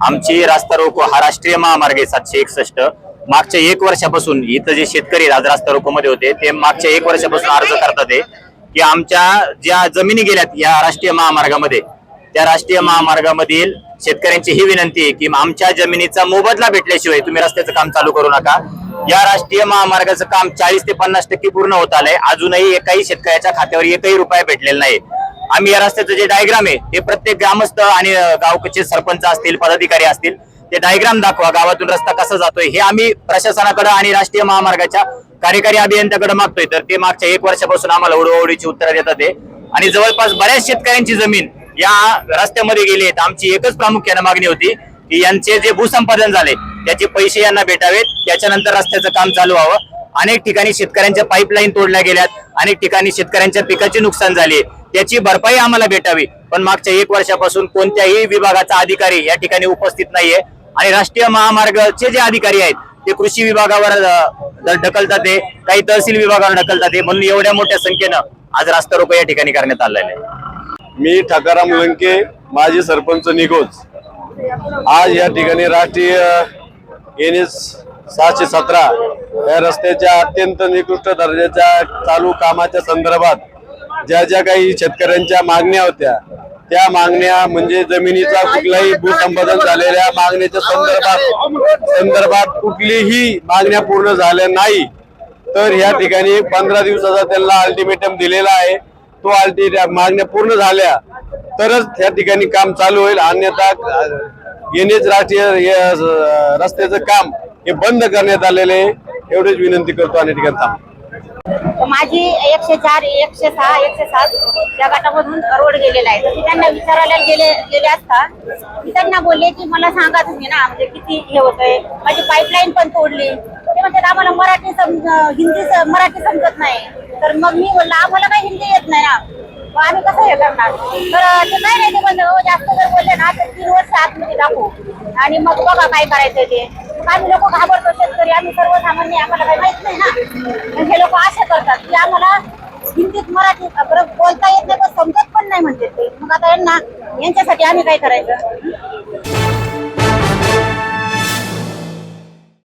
आमची रास्ता रोको हा राष्ट्रीय महामार्ग आहे सातशे एकसष्ट. मागच्या एक वर्षापासून इथं जे शेतकरी आज रास्ता रोको मध्ये होते ते मागच्या एक वर्षापासून अर्ज करतात की आमच्या ज्या जमिनी गेल्यात या राष्ट्रीय महामार्गामध्ये त्या राष्ट्रीय महामार्गामधील शेतकऱ्यांची ही विनंती आहे की आमच्या जमिनीचा मोबदला भेटल्याशिवाय तुम्ही रस्त्याचं काम चालू करू नका. या राष्ट्रीय महामार्गाचं काम चाळीस ते पन्नास टक्के पूर्ण होत आलंय. अजूनही एकाही शेतकऱ्याच्या खात्यावर एकही रुपया भेटलेला नाही. आम्ही या रस्त्याचं जे डायग्राम आहे ते प्रत्येक ग्रामस्थ आणि गावचे सरपंच असतील पदाधिकारी असतील ते डायग्राम दाखवा गावातून रस्ता कसा जातोय. हे आम्ही प्रशासनाकडे आणि राष्ट्रीय महामार्गाच्या कार्यकारी अभियंत्याकडे मागतोय. तर ते मागच्या एक वर्षापासून आम्हाला ओढवडीची उत्तरं देतात ते. आणि जवळपास बऱ्याच शेतकऱ्यांची जमीन या रस्त्यामध्ये गेली आहेत. आमची एकच प्रामुख्याने मागणी होती की यांचे जे भूसंपादन झाले त्याचे पैसे यांना भेटावेत. त्याच्यानंतर रस्त्याचं काम चालू व्हावं. अनेक ठिकाणी शेतकऱ्यांच्या पाईपलाईन तोडल्या गेल्यात. अनेक ठिकाणी शेतकऱ्यांच्या पिकाचे नुकसान झाले. त्याची भरपाई आम्हाला भेटावी. पण मागच्या एक वर्षापासून कोणत्याही विभागाचा अधिकारी या ठिकाणी उपस्थित नाहीये. आणि राष्ट्रीय महामार्गाचे जे अधिकारी आहेत ते कृषी विभागावर ढकलतात काही तहसील विभागावर ढकलतात म्हणून एवढ्या मोठ्या संख्येनं आज रास्ता रोको या ठिकाणी करण्यात आलेला आहे. मी ठकाराम लंके माजी सरपंच निघोज. आज या ठिकाणी राष्ट्रीय एन एस सहाशे सतरा. या रस्त्याच्या अत्यंत निकृष्ट दर्जाच्या चालू कामाच्या संदर्भात ज्या ज्या काही शेतकऱ्यांच्या मागण्या होत्या त्या मागण्या म्हणजे जमिनीचा कुठलाही भूसंपादन झालेल्या मागण्याच्या संदर्भात संदर्भात कुठलीही मागण्या पूर्ण झाल्या नाही. तर या ठिकाणी पंधरा दिवसाचा त्यांना अल्टिमेटम दिलेला आहे. तो अल्टी मागण्या पूर्ण झाल्या. तरच या ठिकाणी काम चालू होईल. अन्यथा येणेच राष्ट्रीय रस्त्याचं काम हे बंद करण्यात आलेले आहे. विनंती करतो आणि ठिकाणी थांबतो. माझी एकशे चार एकशे सहा एकशे सात या गटामधून रोड गेलेला आहे. तर मी त्यांना विचारायला गेले गेले असता मी त्यांना बोलले की मला सांगा तुम्ही ना म्हणजे किती हे होतंय? माझी पाईपलाईन पण तोडली. ते म्हणतात आम्हाला मराठी समज हिंदी मराठी समजत नाही. तर मग मी बोलला आम्हाला काही हिंदी येत नाही ना. मग आम्ही कसं हे करणार? तर ते काय नाही ते म्हणलं हो, जास्त जर बोलले ना तर तीन वर्ष आतमध्ये दाखवू आणि मग बघा काय करायचं ते. आम्ही लोक घाबरतो शेतकरी आम्ही सर्वसामान्य आम्हाला काही माहीत नाही ना. पण हे लोक असे करतात की आम्हाला हिंदीत मराठी बोलता येत नाही पण समजत पण नाही म्हणते ते. मग आता यांना यांच्यासाठी आम्ही काय करायचं?